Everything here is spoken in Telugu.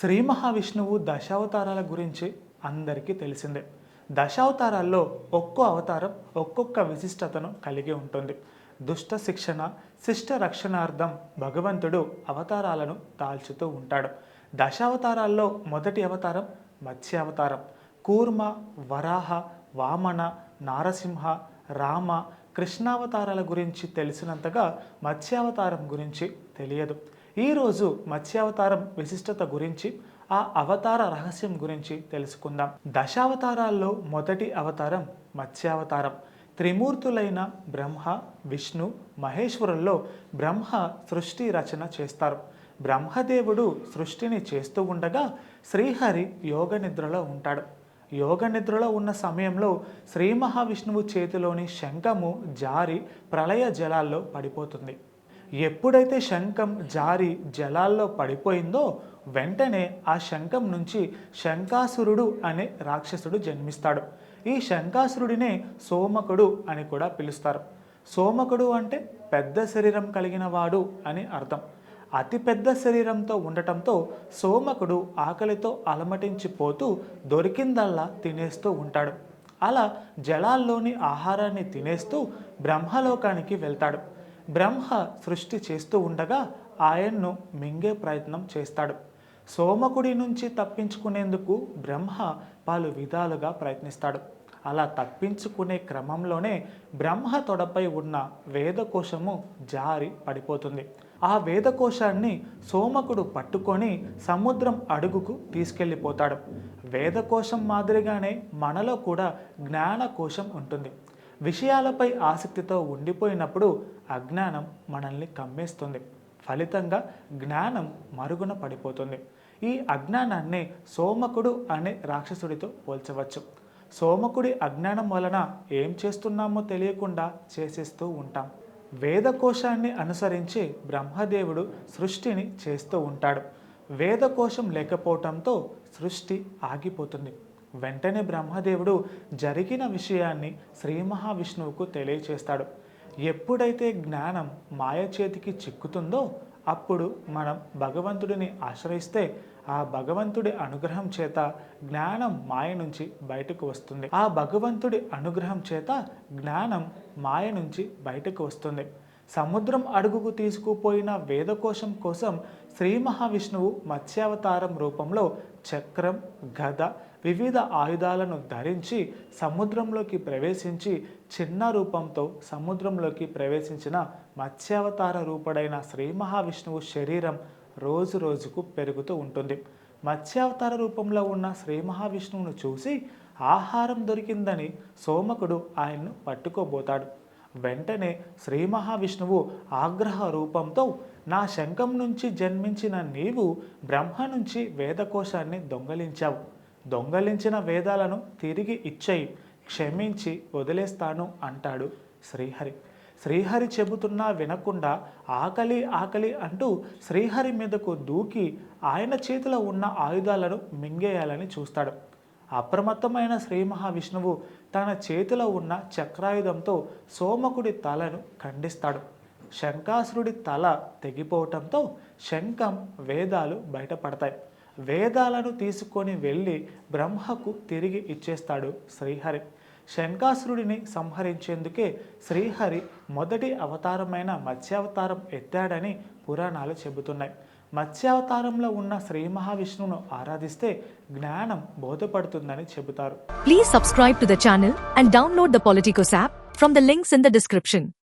శ్రీ మహావిష్ణువు దశావతారాల గురించి అందరికీ తెలిసిందే. దశావతారాల్లో ఒక్కో అవతారం ఒక్కొక్క విశిష్టతను కలిగి ఉంటుంది. దుష్ట శిక్షణ శిష్ట రక్షణార్థం భగవంతుడు అవతారాలను దాల్చుతూ ఉంటాడు. దశావతారాల్లో మొదటి అవతారం మత్స్య అవతారం కూర్మ వరాహ వామన నారసింహ రామ కృష్ణావతారాల గురించి తెలిసినంతగా మత్స్యావతారం గురించి తెలియదు. ఈరోజు మత్స్యావతారం విశిష్టత గురించి ఆ అవతార రహస్యం గురించి తెలుసుకుందాం. దశావతారాల్లో మొదటి అవతారం మత్స్యావతారం. త్రిమూర్తులైన బ్రహ్మ విష్ణు మహేశ్వరుల్లో బ్రహ్మ సృష్టి రచన చేస్తారు. బ్రహ్మదేవుడు సృష్టిని చేస్తూ ఉండగా శ్రీహరి యోగ నిద్రలో ఉంటాడు. యోగ నిద్రలో ఉన్న సమయంలో శ్రీ మహావిష్ణువు చేతిలోని శంఖము జారి ప్రళయ జలాల్లో పడిపోతుంది. ఎప్పుడైతే శంఖం జారి జలాల్లో పడిపోయిందో వెంటనే ఆ శంఖం నుంచి శంకాసురుడు అనే రాక్షసుడు జన్మిస్తాడు. ఈ శంకాసురుడినే సోమకుడు అని కూడా పిలుస్తారు. సోమకుడు అంటే పెద్ద శరీరం కలిగిన వాడు అని అర్థం. అతి పెద్ద శరీరంతో ఉండటంతో సోమకుడు ఆకలితో అలమటించిపోతూ దొరికిందల్లా తినేస్తూ ఉంటాడు. అలా జలాల్లోని ఆహారాన్ని తినేస్తూ బ్రహ్మలోకానికి వెళ్తాడు. బ్రహ్మ సృష్టి చేస్తూ ఉండగా ఆయన్ను మింగే ప్రయత్నం చేస్తాడు. సోమకుడి నుంచి తప్పించుకునేందుకు బ్రహ్మ పలు విధాలుగా ప్రయత్నిస్తాడు. అలా తప్పించుకునే క్రమంలోనే బ్రహ్మ తొడపై ఉన్న వేదకోశము జారి పడిపోతుంది. ఆ వేదకోశాన్ని సోమకుడు పట్టుకొని సముద్రం అడుగుకు తీసుకెళ్ళిపోతాడు. వేదకోశం మాదిరిగానే మనలో కూడా జ్ఞానకోశం ఉంటుంది. విషయాలపై ఆసక్తితో ఉండిపోయినప్పుడు అజ్ఞానం మనల్ని కమ్మేస్తుంది. ఫలితంగా జ్ఞానం మరుగున పడిపోతుంది. ఈ అజ్ఞానాన్ని సోమకుడు అనే రాక్షసుడితో పోల్చవచ్చు. సోమకుడి అజ్ఞానం వలన ఏం చేస్తున్నామో తెలియకుండా చేసేస్తూ ఉంటాం. వేదకోశాన్ని అనుసరించి బ్రహ్మదేవుడు సృష్టిని చేస్తూ ఉంటాడు. వేదకోశం లేకపోవటంతో సృష్టి ఆగిపోతుంది. వెంటనే బ్రహ్మదేవుడు జరిగిన విషయాన్ని శ్రీ మహావిష్ణువుకు తెలియచేస్తాడు. ఎప్పుడైతే జ్ఞానం మాయ చేతికి చిక్కుతుందో అప్పుడు మనం భగవంతుడిని ఆశ్రయిస్తే ఆ భగవంతుడి అనుగ్రహం చేత జ్ఞానం మాయ నుంచి బయటకు వస్తుంది. ఆ భగవంతుడి అనుగ్రహం చేత జ్ఞానం మాయ నుంచి బయటకు వస్తుంది. సముద్రం అడుగుకు తీసుకుపోయిన వేదకోశం కోసం శ్రీ మహావిష్ణువు మత్స్యావతారం రూపంలో చక్రం గద వివిధ ఆయుధాలను ధరించి సముద్రంలోకి ప్రవేశించి చిన్న రూపంతో సముద్రంలోకి ప్రవేశించిన మత్స్యావతార రూపుడైన శ్రీ మహావిష్ణువు శరీరం రోజు రోజుకు పెరుగుతూ ఉంటుంది. మత్స్యావతార రూపంలో ఉన్న శ్రీ మహావిష్ణువును చూసి ఆహారం దొరికిందని సోమకుడు ఆయన్ను పట్టుకోబోతాడు. వెంటనే శ్రీ మహావిష్ణువు ఆగ్రహ రూపంతో నా శంఖం నుంచి జన్మించిన నీవు బ్రహ్మ నుంచి వేదకోశాన్ని దొంగలించావు. దొంగలించిన వేదాలను తిరిగి ఇచ్చేయి క్షమించి వదిలేస్తాను అంటాడు శ్రీహరి. శ్రీహరి చెబుతున్నా వినకుండా ఆకలి ఆకలి అంటూ శ్రీహరి మీదకు దూకి ఆయన చేతిలో ఉన్న ఆయుధాలను మింగేయాలని చూస్తాడు. అప్రమత్తమైన శ్రీ మహావిష్ణువు తన చేతిలో ఉన్న చక్రాయుధంతో సోమకుడి తలను ఖండిస్తాడు. శంకాసురుడి తల తెగిపోవటంతో శంఖం వేదాలు బయటపడతాయి. వేదాలను తీసుకొని వెళ్ళి బ్రహ్మకు తిరిగి ఇచ్చేస్తాడు శ్రీహరి. శంకాసురుడిని సంహరించేందుకే శ్రీహరి మొదటి అవతారమైన మత్స్యావతారం ఎత్తాడని పురాణాలు చెబుతున్నాయి. మత్స్యావతారంలో ఉన్న శ్రీ మహావిష్ణువును ఆరాధిస్తే జ్ఞానం బోధపడుతుందని చెబుతారు. Please subscribe to the channel and download the Politikos app from the links in the description